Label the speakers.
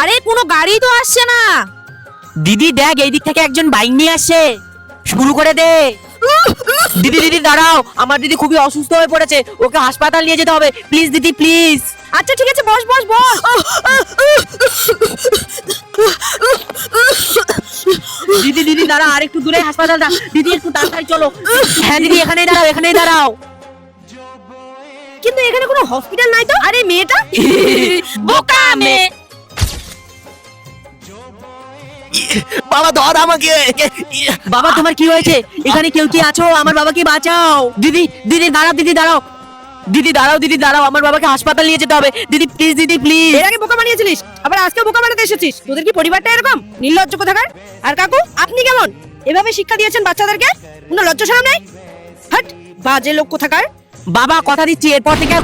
Speaker 1: আরে কোনো গাড়ি তো আসছে না।
Speaker 2: দিদি দেখ এই দিক থেকে একজন বাইক নিয়ে আসছে। শুরু করে দে। দিদি দিদি দাঁড়াও। আমার দিদি খুবই অসুস্থ হয়ে পড়েছে। ওকে হাসপাতাল নিয়ে যেতে হবে। প্লিজ দিদি প্লিজ।
Speaker 1: আচ্ছা ঠিক আছে বস বস বস।
Speaker 2: দিদি দিদি দাঁড়াও আর একটু দূরে হাসপাতাল হাসপাতালটা দিদি একটু তাড়াতাড়ি চলো। হ্যাঁ দিদি এখানেই দাঁড়াও এখানেই দাঁড়াও।
Speaker 1: কিন্তু এখানে কোনো হসপিটাল নাই তো? আরে মেয়েটা?
Speaker 2: বোকা মেয়ে।
Speaker 3: বাবা ধর আমাকে।
Speaker 2: বাবা তোমার কি হয়েছে? এখানে কেউ কি আছো? আমার বাবাকে বাঁচাও। দিদি দিদি দাঁড়াও দিদি দাঁড়াও। দিদি দাঁড়াও দিদি দাঁড়াও। আমার বাবাকে হাসপাতাল নিয়ে যেতে হবে। দিদি প্লিজ দিদি প্লিজ
Speaker 1: এর আগে বোকা বানিয়েছিলিস। আবার আজকে বোকা বানাতে এসেছিস। তোদের কি পরিবারটা এরকম? নির্লজ্জ কোথাকার? আর কাকু আপনি কেমন? এভাবে শিক্ষা দিয়েছেন বাচ্চাদেরকে? কোনো লজ্জা শরম নেই? হাট বাজে লোক কোথাকার?
Speaker 2: বাবা কথা দিচ্ছি এরপর থেকে